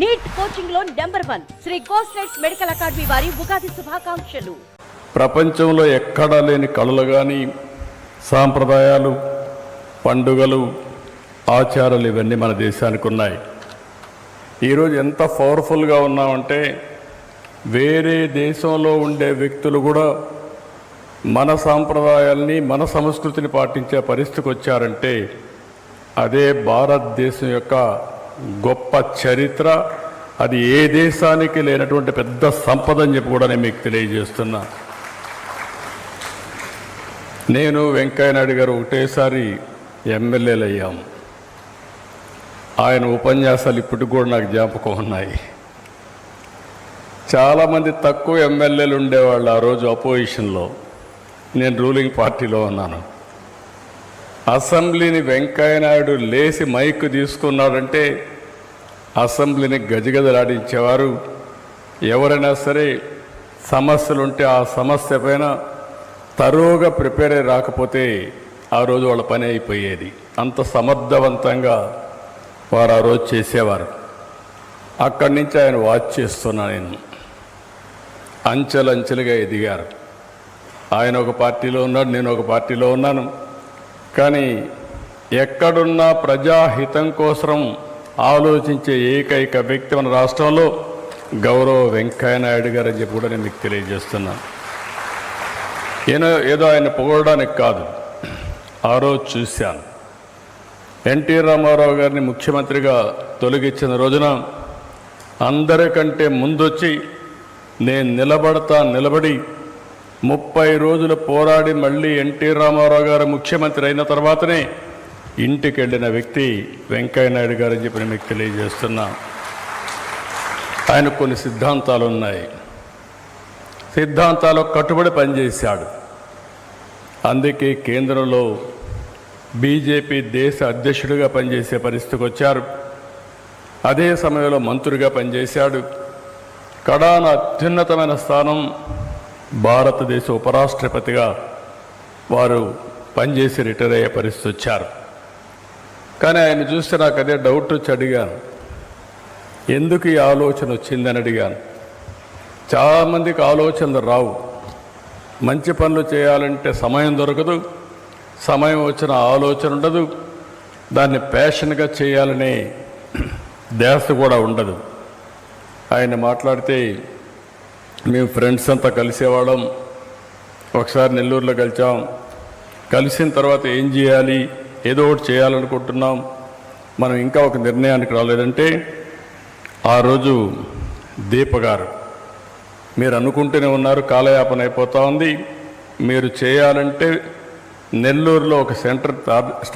Neat కోచింగ్లో number one Sri కోస్టెక్స్ medical academy వారి ఉగాది శుభాకాంక్షలు. ప్రపంచంలో ఎక్కడా లేని కళలు కానీ సాంప్రదాయాలు పండుగలు ఆచారాలు ఇవన్నీ మన దేశానికి ఉన్నాయి. ఈరోజు ఎంత పవర్ఫుల్గా ఉన్నామంటే వేరే దేశంలో ఉండే వ్యక్తులు కూడా మన సాంప్రదాయాల్ని మన సంస్కృతిని పాటించే పరిస్థితికి వచ్చారంటే అదే భారతదేశం యొక్క గొప్ప చరిత్ర అది ఏ దేశానికి లేనటువంటి పెద్ద సంపద అని చెప్పి కూడా నేను మీకు తెలియజేస్తున్నా. నేను వెంకయ్యనాయుడు గారు ఒకటేసారి ఎమ్మెల్యేలు అయ్యాము ఆయన ఉపన్యాసాలు ఇప్పటికి కూడా నాకు జ్ఞాపకం ఉన్నాయి. చాలామంది తక్కువ ఎమ్మెల్యేలు ఉండేవాళ్ళు ఆ రోజు అపోజిషన్లో నేను రూలింగ్ పార్టీలో ఉన్నాను. అసెంబ్లీని వెంకయ్యనాయుడు లేచి మైక్ తీసుకున్నాడంటే అసెంబ్లీని గజగజలాడించేవారు. ఎవరైనా సరే సమస్యలుంటే ఆ సమస్య పైన తరువుగా ప్రిపేర్ అయి రాకపోతే ఆ రోజు వాళ్ళ పని అయిపోయేది. అంత సమర్థవంతంగా వారు ఆ రోజు చేసేవారు. అక్కడి నుంచి ఆయన వాచ్ చేస్తున్నా నేను. అంచెలంచెలుగా ఎదిగారు. ఆయన ఒక పార్టీలో ఉన్నాడు నేను ఒక పార్టీలో ఉన్నాను. కానీ ఎక్కడున్నా ప్రజాహితం కోసం ఆలోచించే ఏకైక వ్యక్తి మన రాష్ట్రంలో గౌరవ వెంకయ్య నాయుడు గారు అని చెప్పి కూడా నేను మీకు తెలియజేస్తున్నాను ఏదో ఏదో ఆయన పొగడడానికి కాదు. ఆ రోజు చూశాను. ఎన్టీ రామారావు గారిని ముఖ్యమంత్రిగా తొలగించిన రోజున అందరికంటే ముందొచ్చి నేను నిలబడతా నిలబడి ముప్పై రోజులు పోరాడి మళ్ళీ ఎన్టీ రామారావు గారు ముఖ్యమంత్రి అయిన తర్వాతనే ఇంటికి వెళ్ళిన వ్యక్తి వెంకయ్య నాయుడు గారు అని చెప్పి మీకు తెలియజేస్తున్నా. ఆయన కొన్ని సిద్ధాంతాలు ఉన్నాయి సిద్ధాంతాలు కట్టుబడి పనిచేశాడు. అందుకే కేంద్రంలో బీజేపీ దేశ అధ్యక్షుడిగా పనిచేసే పరిస్థితికి వచ్చారు. అదే సమయంలో మంత్రిగా పనిచేశాడు. కడాన అత్యున్నతమైన స్థానం భారతదేశ ఉపరాష్ట్రపతిగా వారు పనిచేసి రిటైర్ అయ్యే పరిస్థితి వచ్చారు. కానీ ఆయన చూస్తే నాకు అదే డౌట్ వచ్చి అడిగాను ఎందుకు ఈ ఆలోచన వచ్చిందని అడిగాను. చాలామందికి ఆలోచనలు రావు. మంచి పనులు చేయాలంటే సమయం దొరకదు. సమయం వచ్చిన ఆలోచన ఉండదు. దాన్ని ప్యాషన్గా చేయాలనే ధ్యాస కూడా ఉండదు. ఆయన మాట్లాడితే మేము ఫ్రెండ్స్ అంతా కలిసేవాళ్ళం. ఒకసారి నెల్లూరులో కలిసాం కలిసిన తర్వాత ఏం చేయాలి? ఏదో ఒకటి చేయాలనుకుంటున్నాం. మనం ఇంకా ఒక నిర్ణయానికి రాలేదంటే ఆ రోజు దీప గారు మీరు అనుకుంటూనే ఉన్నారు కాలయాపన అయిపోతూ ఉంది. మీరు చేయాలంటే నెల్లూరులో ఒక సెంటర్